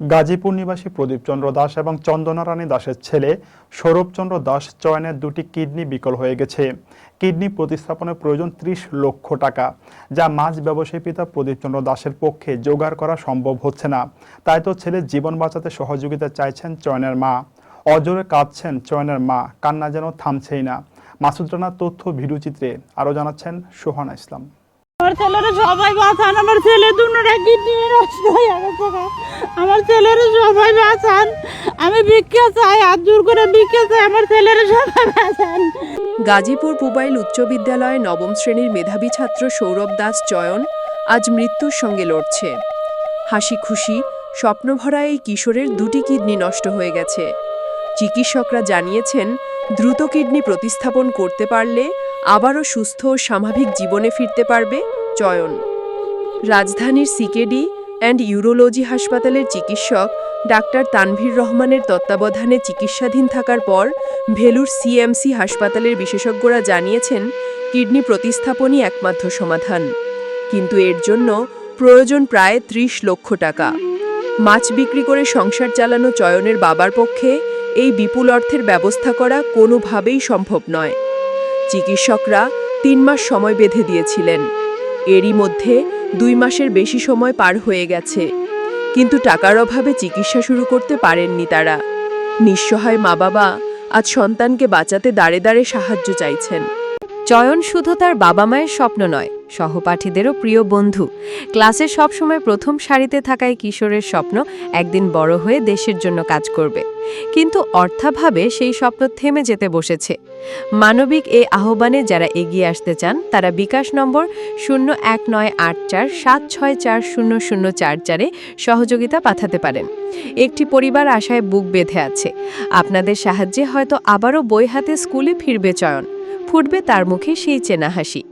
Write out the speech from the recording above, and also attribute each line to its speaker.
Speaker 1: গাজীপুর নিবাসী প্রদীপচন্দ্র দাস এবং চন্দনা রানী দাসের ছেলে সৌরভচন্দ্র দাস চয়নের দুটি কিডনি বিকল হয়ে গেছে। কিডনি প্রতিস্থাপনের প্রয়োজন ত্রিশ লক্ষ টাকা, যা মাছ ব্যবসায়ী পিতা প্রদীপচন্দ্র দাসের পক্ষে জোগাড় করা সম্ভব হচ্ছে না। তাই তো ছেলের জীবন বাঁচাতে সহযোগিতা চাইছেন চয়নের মা। অজরে কাঁদছেন চয়নের মা, কান্না যেন থামছেই না। মাসুদ রানার তথ্য ভিডিওচিত্রে আরও জানাচ্ছেন সোহানা ইসলাম।
Speaker 2: আমার ছেলেরা সবাই বাঁচান, আমার ছেলে দুটা কিডনি নষ্ট হয়ে আমার ছেলেরা সবাই বাঁচান, আমি ভিক্ষা চাই, হাত জোর করে ভিক্ষা চাই, আমার ছেলেরা সবাই বাঁচান।
Speaker 3: গাজীপুর পুবাইল উচ্চ বিদ্যালয়ে নবম শ্রেণির মেধাবী ছাত্র সৌরভ দাস চয়ন আজ মৃত্যুর সঙ্গে লড়ছে। হাসি খুশি, স্বপ্নভরা এই কিশোরের দুটি কিডনি নষ্ট হয়ে গেছে। চিকিৎসকরা জানিয়েছেন, দ্রুত কিডনি প্রতিস্থাপন করতে পারলে আবারও সুস্থ ও স্বাভাবিক জীবনে ফিরতে পারবে চয়ন। রাজধানীর সিকেডি অ্যান্ড ইউরোলজি হাসপাতালের চিকিৎসক ডাক্তার তানভীর রহমানের তত্ত্বাবধানে চিকিৎসাধীন থাকার পর ভেলুর সিএমসি হাসপাতালের বিশেষজ্ঞরা জানিয়েছেন, কিডনি প্রতিস্থাপনই একমাত্র সমাধান। কিন্তু এর জন্য প্রয়োজন প্রায় ত্রিশ লক্ষ টাকা। মাছ বিক্রি করে সংসার চালানো চয়নের বাবার পক্ষে এই বিপুল অর্থের ব্যবস্থা করা কোনোভাবেই সম্ভব নয়। চিকিৎসকরা তিন মাস সময় বেঁধে দিয়েছিলেন। এরই মধ্যে দুই মাসের বেশি সময় পার হয়ে গেছে। কিন্তু টাকার অভাবে চিকিৎসা শুরু করতে পারেননি তারা। নিঃসহায় মা বাবা আজ সন্তানকে বাঁচাতে দাঁড়ে দাঁড়ে সাহায্য চাইছেন।
Speaker 4: চয়ন শুধু তার বাবা মায়ের স্বপ্ন নয়, সহপাঠীদেরও প্রিয় বন্ধু। ক্লাসে সবসময় প্রথম সারিতে থাকা এই কিশোরের স্বপ্ন একদিন বড় হয়ে দেশের জন্য কাজ করবে। কিন্তু অর্থাভাবে সেই স্বপ্ন থেমে যেতে বসেছে। মানবিক এ আহ্বানে যারা এগিয়ে আসতে চান, তারা বিকাশ নম্বর শূন্য এক নয় আট চার সাত ছয় চার শূন্য শূন্য চার চারে সহযোগিতা পাঠাতে পারেন। একটি পরিবার আশায় বুক বেঁধে আছে। আপনাদের সাহায্যে হয়তো আবারও বই হাতে স্কুলে ফিরবে চয়ন। ফুটবে তার মুখে সেই চেনা হাসি।